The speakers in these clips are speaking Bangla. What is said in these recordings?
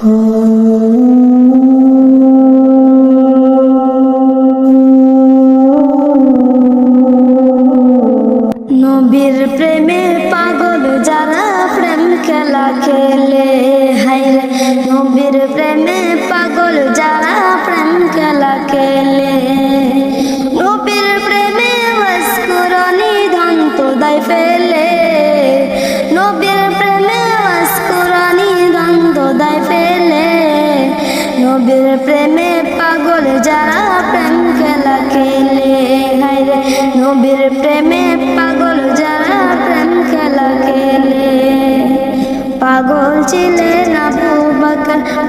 নবীর প্রেমে পাগল যারা প্রেম খেলা খেলে হাইরে নবীর প্রেমে পাগল যারা প্রেম খেলা খেলে। নবীর প্রেমে পাগল যারা প্রেম খেলা খেলে। হাইরে নবীর প্রেমে পাগল যারা প্রেম খেলা খেলে। পাগল ছিলেন আবু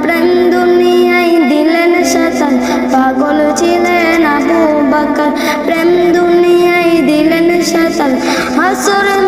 প্রেম দুনিয়ায় দিলেন শতান পাগল ছিলেন আবু প্রেম দুনিয়ায় দিলেন হাসর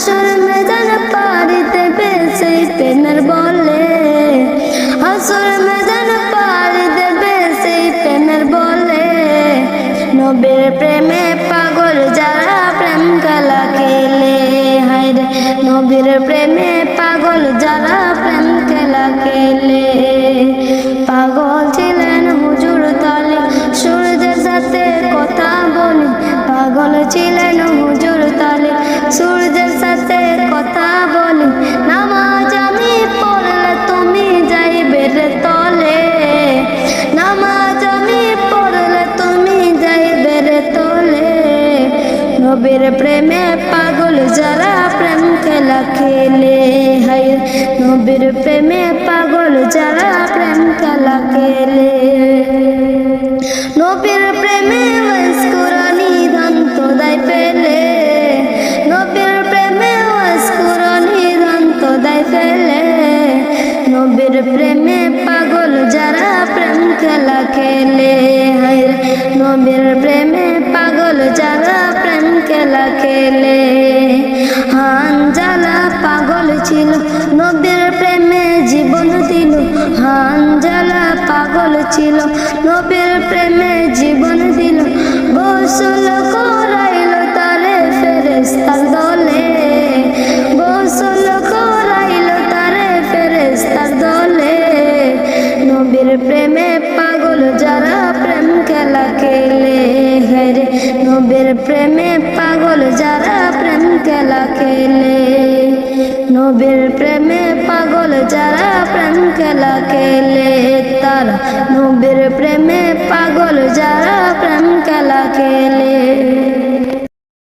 হাসর মেজান পারিতে বেশি প্রেমের বলে। হাসর মেজান পারি দেবে সেই প্রেমের বলে। নবীর প্রেমে পাগল যারা প্রেম খেলা খেলে। হায়রে, নবীর প্রেমে পাগল যারা প্রেম খেলা খেলে। প্রেমে পাগল যারা প্রেম খেলা খেলে হাই নবীর প্রেমে পাগল যারা প্রেম খেলা খেলে। নবীর প্রেমে প্রেমে পাগল যারা প্রেম খেলা খেলে হায়। নবীর প্রেমে পাগল যারা প্রেম খেলা খেলে হান জ্বালা পাগল ছিল, নবীর প্রেমে জীবন দিল। হান জ্বালা পাগল ছিল, নবীর প্রেমে জীবন দিল। গোসল করাইল তারে ফেরেস্তার দলে। গোসল করাইল তারে ফেরেস্তার দলে। নবীর প্রেমে পাগল যারা প্রেম খেলা খেলে। নবীর প্রেমে পাগল যারা প্রেম খেলা খেলে। নবীর প্রেমে পাগল যারা প্রেম খেলা খেলে। তারা নবীর প্রেমে পাগল যারা প্রেম খেলা খেলে।